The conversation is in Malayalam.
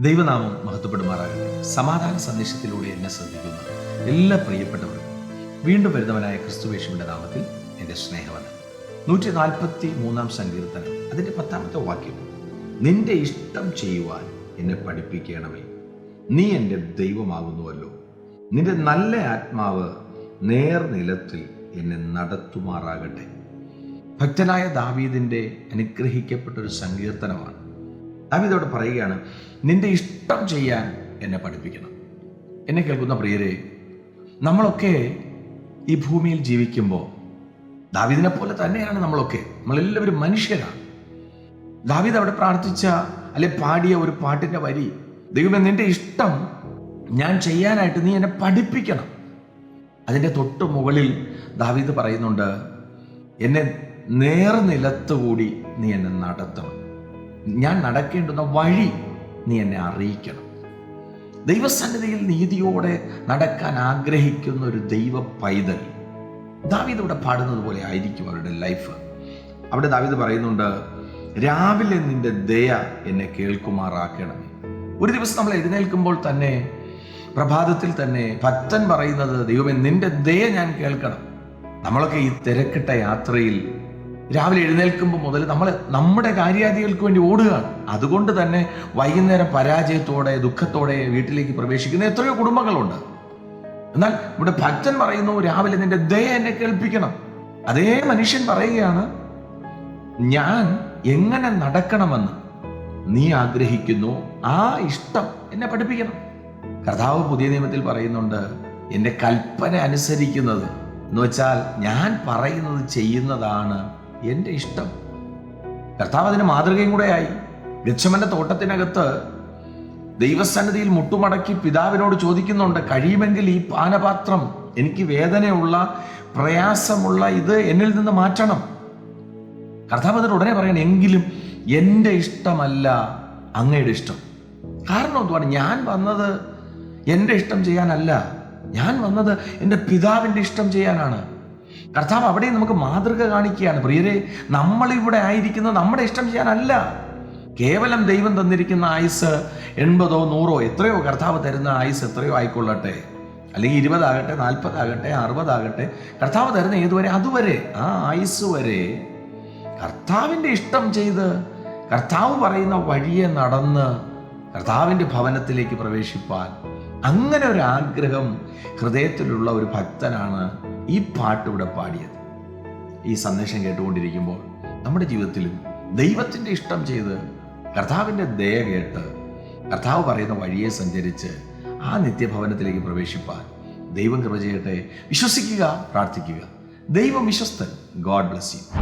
ദൈവനാമം മഹത്വപ്പെടുമാറാകട്ടെ. സമാധാന സന്ദേശത്തിലൂടെ എന്നെ ശ്രദ്ധിക്കുന്ന. എല്ലാ പ്രിയപ്പെട്ടവരും വീണ്ടും വരുന്നവനായ ക്രിസ്തുവേഷുവിന്റെ നാമത്തിൽ എന്റെ സ്നേഹമാണ് നൂറ്റി നാൽപ്പത്തി മൂന്നാം സങ്കീർത്തനം അതിന്റെ പത്താമത്തെ വാക്യം. നിന്റെ ഇഷ്ടം ചെയ്യുവാൻ എന്നെ പഠിപ്പിക്കണമേ. നീ എന്റെ ദൈവമാകുന്നുവല്ലോ. നിന്റെ നല്ല ആത്മാവ് നേർനിലത്തിൽ എന്നെ നടത്തുമാറാകട്ടെ. ഭക്തനായ ദാവീദിന്റെ അനുഗ്രഹിക്കപ്പെട്ട ഒരു സങ്കീർത്തനമാണ് ദാവീദോട് പറയുകയാണ് നിന്റെ ഇഷ്ടം ചെയ്യാൻ എന്നെ പഠിപ്പിക്കണം. എന്നെ കേൾക്കുന്ന പ്രിയരെ നമ്മളൊക്കെ ഈ ഭൂമിയിൽ ജീവിക്കുമ്പോൾ ദാവിദിനെ പോലെ തന്നെയാണ് നമ്മളൊക്കെ. നമ്മളെല്ലാവരും മനുഷ്യരാണ്. ദാവിദ് അവിടെ പ്രാർത്ഥിച്ച അല്ലെ പാടിയ ഒരു പാട്ടിന്റെ വരി ദൈവമേ നിന്റെ ഇഷ്ടം ഞാൻ ചെയ്യാനായിട്ട് നീ എന്നെ പഠിപ്പിക്കണം. അതിന്റെ തൊട്ട് മുകളിൽ ദാവീദ് പറയുന്നുണ്ട് എന്നെ നേർനിലത്തുകൂടി നീ എന്നെ നടത്തണം. ഞാൻ നടക്കേണ്ടുന്ന വഴി നീ എന്നെ അറിയിക്കണം. ദൈവസന്നിധിയിൽ നീതിയോടെ നടക്കാൻ ആഗ്രഹിക്കുന്ന ഒരു ദൈവ പൈതൽ ദാവീദ് ഇവിടെ പാടുന്നത് പോലെ ആയിരിക്കും അവരുടെ ലൈഫ് അവിടെ ദാവീദ് പറയുന്നുണ്ട് രാവിലെ നിന്റെ ദയ എന്നെ കേൾക്കുമാറാക്കണമേ ഒരു ദിവസം നമ്മൾ എഴുന്നേൽക്കുമ്പോൾ തന്നെ പ്രഭാതത്തിൽ തന്നെ ഭക്തൻ പറയുന്നത് ദൈവമേ നിന്റെ ദയ ഞാൻ കേൾക്കണം. നമ്മളൊക്കെ ഈ തിരക്കിട്ട യാത്രയിൽ രാവിലെ എഴുന്നേൽക്കുമ്പോൾ മുതൽ നമ്മൾ നമ്മുടെ കാര്യാദികൾക്ക് വേണ്ടി ഓടുകയാണ്. അതുകൊണ്ട് തന്നെ വൈകുന്നേരം പരാജയത്തോടെ ദുഃഖത്തോടെ വീട്ടിലേക്ക് പ്രവേശിക്കുന്ന എത്രയോ കുടുംബങ്ങളുണ്ട്. എന്നാൽ ഇവിടെ ഭക്തൻ പറയുന്നു രാവിലെ നിന്റെ ദയ എന്നെ കേൾപ്പിക്കണം. അതേ മനുഷ്യൻ പറയുകയാണ് ഞാൻ എങ്ങനെ നടക്കണമെന്ന് നീ ആഗ്രഹിക്കുന്നു ആ ഇഷ്ടം എന്നെ പഠിപ്പിക്കണം. കർത്താവ് പുതിയ നിയമത്തിൽ പറയുന്നുണ്ട് എന്റെ കൽപ്പന അനുസരിക്കുന്നത്. എന്ന് വെച്ചാൽ ഞാൻ പറയുന്നത് ചെയ്യുന്നതാണ് എന്റെ ഇഷ്ടം. കർത്താവ് അതിന് മാതൃകയും ആയി. ഗച്ഛമന്റെ തോട്ടത്തിനകത്ത് ദൈവസന്നിധിയിൽ മുട്ടുമടക്കി പിതാവിനോട് ചോദിക്കുന്നുണ്ട് കഴിയുമെങ്കിൽ ഈ പാനപാത്രം എനിക്ക് വേദനയുള്ള പ്രയാസമുള്ള ഇത് എന്നിൽ നിന്ന് മാറ്റണം. കർത്താവ് അതിന് ഉടനെ പറയണം എങ്കിലും എന്റെ ഇഷ്ടമല്ല അങ്ങയുടെ ഇഷ്ടം. കാരണം എന്തുവാണ്? ഞാൻ വന്നത് എന്റെ ഇഷ്ടം ചെയ്യാനല്ല. ഞാൻ വന്നത് എന്റെ പിതാവിന്റെ ഇഷ്ടം ചെയ്യാനാണ്. കർത്താവ് അവിടെ നമുക്ക് മാതൃക കാണിക്കുകയാണ്. പ്രിയരെ നമ്മളിവിടെ ആയിരിക്കുന്നത് നമ്മുടെ ഇഷ്ടം ചെയ്യാനല്ല. കേവലം ദൈവം തന്നിരിക്കുന്ന ആയുസ് എൺപതോ നൂറോ എത്രയോ കർത്താവ് തരുന്ന ആയുസ് എത്രയോ ആയിക്കൊള്ളട്ടെ. അല്ലെങ്കിൽ ഇരുപതാകട്ടെ നാൽപ്പതാകട്ടെ അറുപതാകട്ടെ കർത്താവ് തരുന്ന ഏതുവരെ? അതുവരെ. ആ ആയുസ് വരെ. കർത്താവിന്റെ ഇഷ്ടം ചെയ്ത് കർത്താവ് പറയുന്ന വഴിയെ നടന്ന് കർത്താവിന്റെ ഭവനത്തിലേക്ക് പ്രവേശിപ്പാൻ അങ്ങനെ ഒരു ആഗ്രഹം ഹൃദയത്തിലുള്ള ഒരു ഭക്തനാണ് ഈ പാട്ട് ഇവിടെ പാടിയത്. ഈ സന്ദേശം കേട്ടുകൊണ്ടിരിക്കുമ്പോൾ നമ്മുടെ ജീവിതത്തിലും ദൈവത്തിന്റെ ഇഷ്ടം ചെയ്ത് കർത്താവിന്റെ ദയ കേട്ട് കർത്താവ് പറയുന്ന വഴിയെ സഞ്ചരിച്ച് ആ നിത്യഭവനത്തിലേക്ക് പ്രവേശിപ്പാൻ ദൈവം കൃപ ചെയ്യട്ടെ. വിശ്വസിക്കുക പ്രാർത്ഥിക്കുക. ദൈവം വിശ്വസ്തൻ. God bless you.